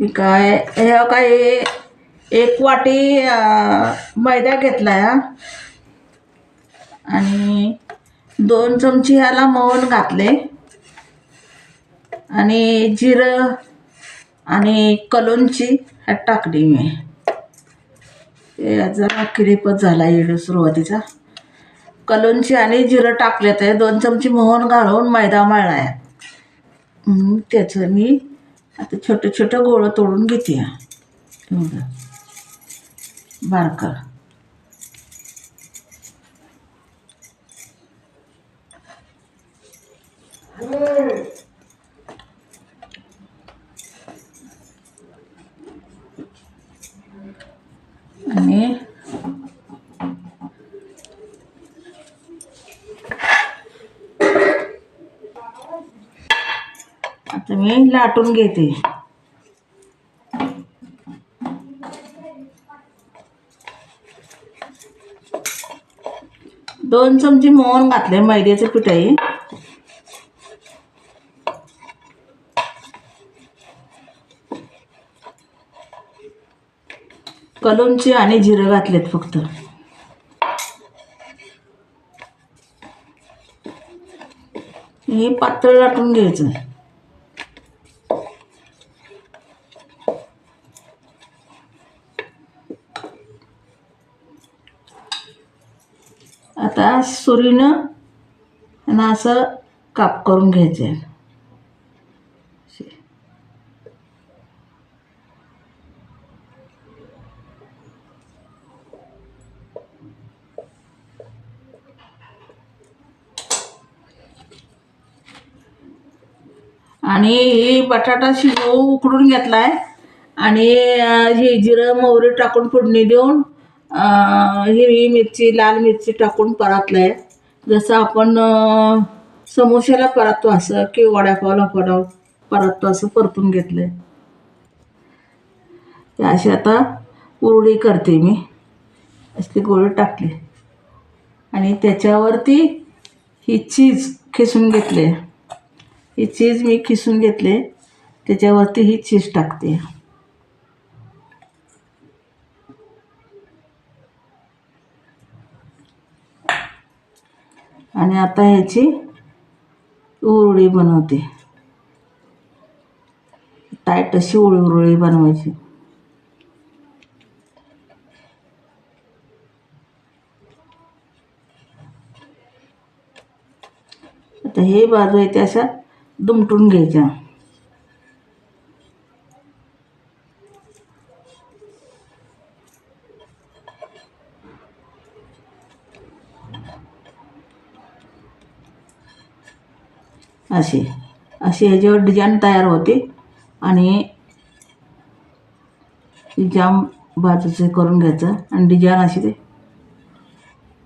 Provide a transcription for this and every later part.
काय हे काही एक वाटी मैदा घेतला आहे आणि दोन चमची ह्याला मोहन घातले. आणि जिरं आणि कलोंची ह्यात टाकली मी. याचा जरा किरीपत झाला येडू सुरुवातीचा. कलोंची आणि जिरं टाकले ते दोन चमची मोहन घालून मैदा मळला आहे त्याचं मी आता छोटं छोटं गोळं तोडून घेते एवढं. बारकं. आणि आता मी लाटून घेते. दोन चमचे मोहन घातले मैद्याचं पिठाई. आहे आणि जिरं घातलेत फक्त. हे पातळ लाटून घ्यायचं. आता सुरीनं आणि असं काप करून घ्यायचे आणि हे बटाटा शिजवू उकडून घेतला आहे आणि हे जिरं मोहरी टाकून फोडणी देऊन हिरवी मिरची लाल मिरची टाकून परतलं आहे जसं आपण समोश्याला परततो असं की वड्यापावला पडाव परततो असं परतून घेतलं आहे ते अशी आता उरडी करते मी. अशी गोळी टाकली. आणि त्याच्यावरती ही चीज खिसून घेतली. ही चीज मी खिसून घेतले. त्याच्यावरती ही चीज टाकते. आणि आता ह्याची उरळी बनवते. टाईट अशी उळी उरळी बनवायची. आता हे बाजू आहे त्या अशा दुमटून घ्यायच्या. अशी अशी ह्याच्यावर डिझाईन तयार होते. आणि जाम बाजूचे करून घ्यायचं आणि डिझाईन अशी ते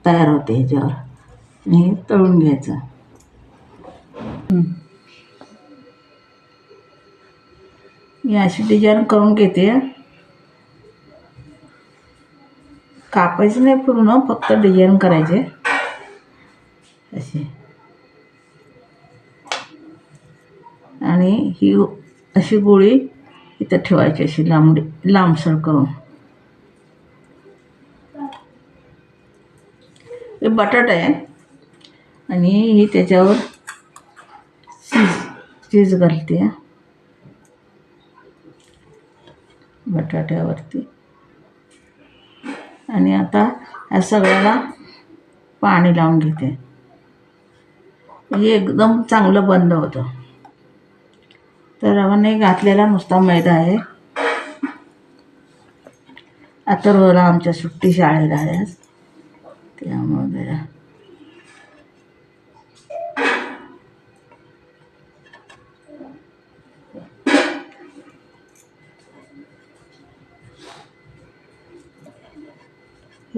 तयार होते ह्याच्यावर आणि हे तळून घ्यायचं. मी अशी डिझाईन करून घेते. कापायचं नाही पूर्ण फक्त डिझाईन करायचे. अशी आणि ही अशी गोळी इथं ठेवायची अशी लांबडी लांबसर करून. हे बटाटा आहे. आणि ही त्याच्यावर चीज चीज घालते. बटाट्यावरती. आणि आता ह्या सगळ्याला पाणी लावून घेते. हे एकदम चांगलं बंद होतं. तर रवाने घातलेला नुसता मैदा आहे. अथर्वला आमच्या सुट्टी शाळेला आहे आज. त्यामुळे जरा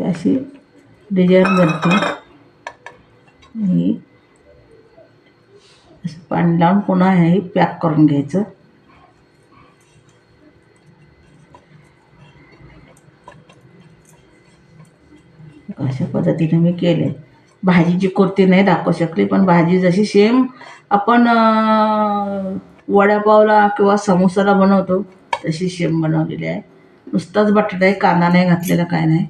अशी डिझाईन बनते. पाणी लावून पुन्हा हे पॅक करून घ्यायचं. अशा पद्धतीने मी केले. भाजीची कुर्ती नाही दाखवू शकली पण भाजी जशी सेम आपण वड्यापावला किंवा समोसाला बनवतो तशी शेम बनवलेली आहे. नुसताच बटाटा आहे कांदा नाही घातलेला काय नाही.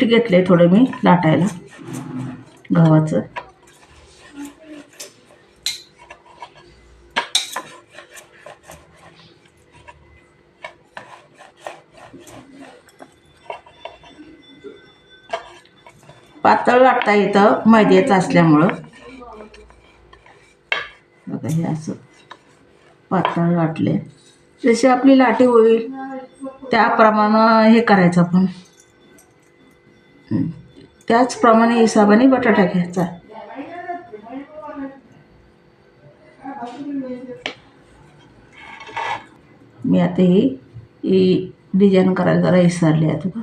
पीठ घेतलंय थोडं मी लाटायला गव्हाचं. पातळ लाटता येतं मैद्याचं असल्यामुळं. बघा हे असं पातळ लाटले जशी आपली लाटी होईल त्याप्रमाणे हे करायचं आपण. त्याचप्रमाणे हिसाबाने बटाटा घ्यायचा. मी आता ही डिझाईन करायला जरा विसरले आहे तुला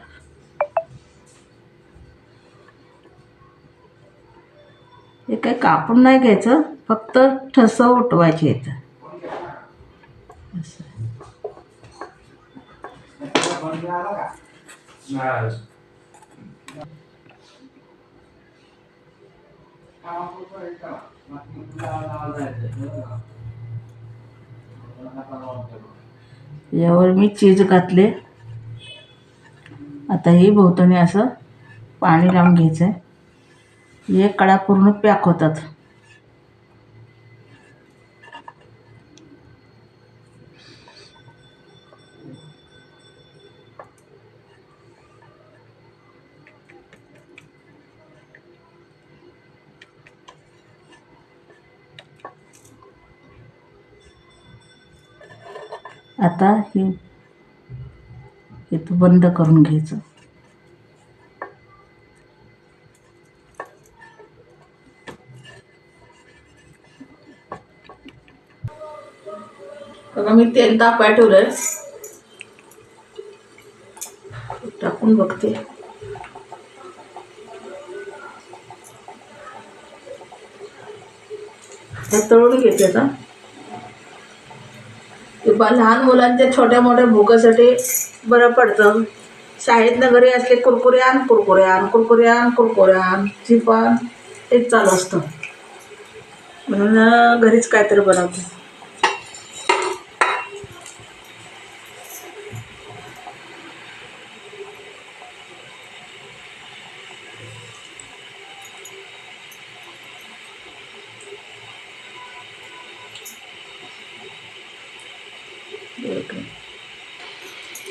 हे काही कापून नाही घ्यायचं फक्त ठसं उठवायचे येतं असं. यावर मी चीज घातले. आता हे भोवतणी असं पाणी लावून घ्यायचं आहे हे कडा पूर्ण पॅक होतात. आता हे इथं बंद करून घ्यायचं बघा मी तेल तापाय ठेवलंय. टाकून बघते. तळून घेते आता. लहान मुलांच्या छोट्या मोठ्या भूकासाठी बरं पडतं. शाळेतनं घरी असले कुरकुरे आण कुरकुरे आण कुरकुरे आण कुरकुरे आण. चिप हेच चालू असतं. म्हणून घरीच काहीतरी बनवते.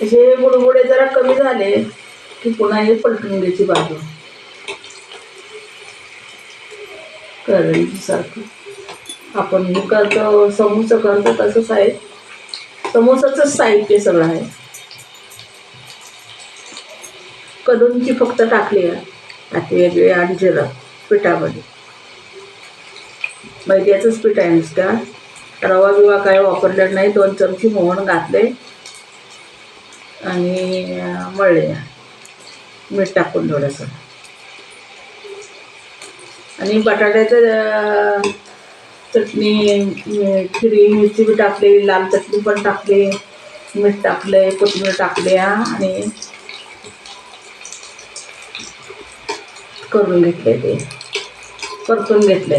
असे बुडबुडे जरा कमी झाले की पुन्हा हे पलटून घ्यायची बाजू. करंजी सारखं आपण हे करतो समोसा करतो तसंच आहे. समोसाचंच साहित्य सगळं आहे. कलूंची फक्त टाकली आहे. आता वेगळे आणि जिरा पिठामध्ये. मैद्याचंच पीठ आहे नुसत्या रवा बिवा काय वापरलेला नाही दोन चमची मोहन घातले. आणि मळले. मीठ टाकून थोडंसं. आणि बटाट्याचं चटणी खिरी मिरची बी टाकली लाल चटणी पण टाकली मीठ टाकले कोथिंबीर टाकल्या आणि करून घेतले ते. परतून घेतले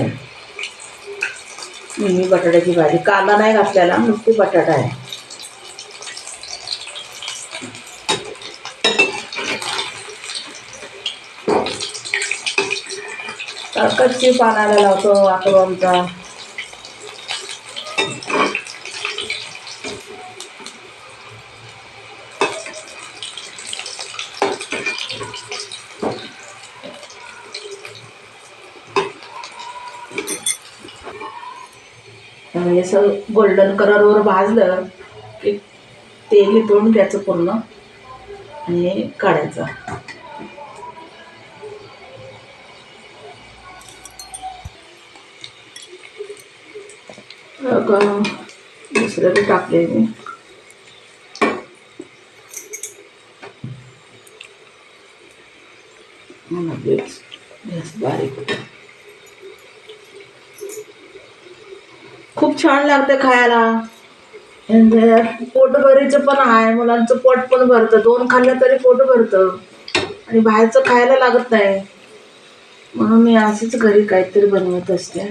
मी बटाट्याची भाजी. कांदा नाही घातलेला नुसती बटाटा आहे. कच्ची पानाला लावतो आमचा. असं गोल्डन कलरवर भाजलं की तेल निथळून घ्यायचं पूर्ण आणि काढायचं. दुसरं बी टाकले मी. मला गॅस बारीक खूप छान लागतं खायला. पोटभरीचं पण आहे. मुलांचं पोट पण भरतं. दोन खाल्लं तरी पोट भरतं. आणि बाहेरचं खायला लागत नाही. म्हणून मी अशीच घरी काहीतरी बनवत असते.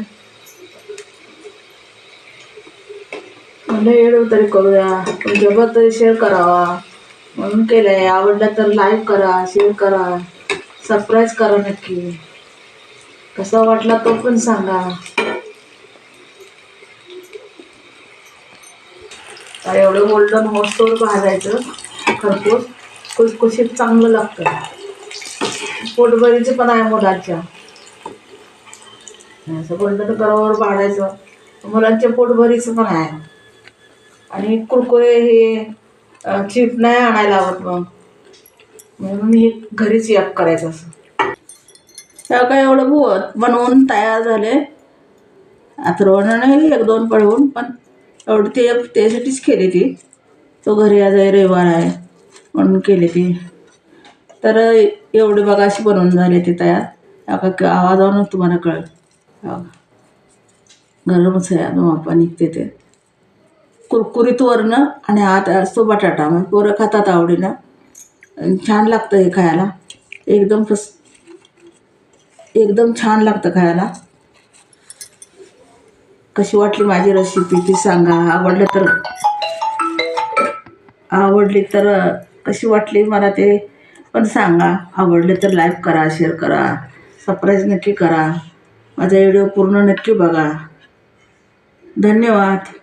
म्हणलं येडव तरी करूया. तुमच्याबरोबर तरी शेअर करावा. म्हणून केलंय. आवडलं तर लाईक करा शेअर करा. सरप्राईज करा नक्की. कसा वाटला तो पण सांगा. एवढं गोल्डन होस्तोवर भाजायचं खरपूस. खुसखुशीत चांगलं लागतं. पोटभरीचे पण आहे मुलांच्या. असं गोल्डन करावर भाजायचं. मुलांच्या पोटभरीचं पण आहे. आणि कुरकुरे हे चिप नाही आणायला आवडत मग. म्हणून मी घरीच याप करायचं असं. त्या काय एवढं बुवत बनवून तयार झाले. आता नाही एक दोन पळवून पण एवढं ते त्यासाठीच केली ती. तो घरी आज आहे, रविवार आहे म्हणून केली ती. तर एवढे बघा अशी बनवून झाले ते तयार. या का आवाजावरून तुम्हाला कळेल? हा. हो. गरमच आहे आपण निघते ते. कुरकुरीत वरनं आणि आत असतो बटाटा मग पोरं खातात आवडीनं. छान लागतं हे खायला. एकदम फस एकदम छान लागतं खायला. कशी वाटली माझी रेसिपी ती सांगा. आवडलं तर आवडली तर कशी वाटली मला ते पण सांगा. आवडले तर लाईक करा शेअर करा. सरप्राईज नक्की करा. माझा व्हिडिओ पूर्ण नक्की बघा. धन्यवाद.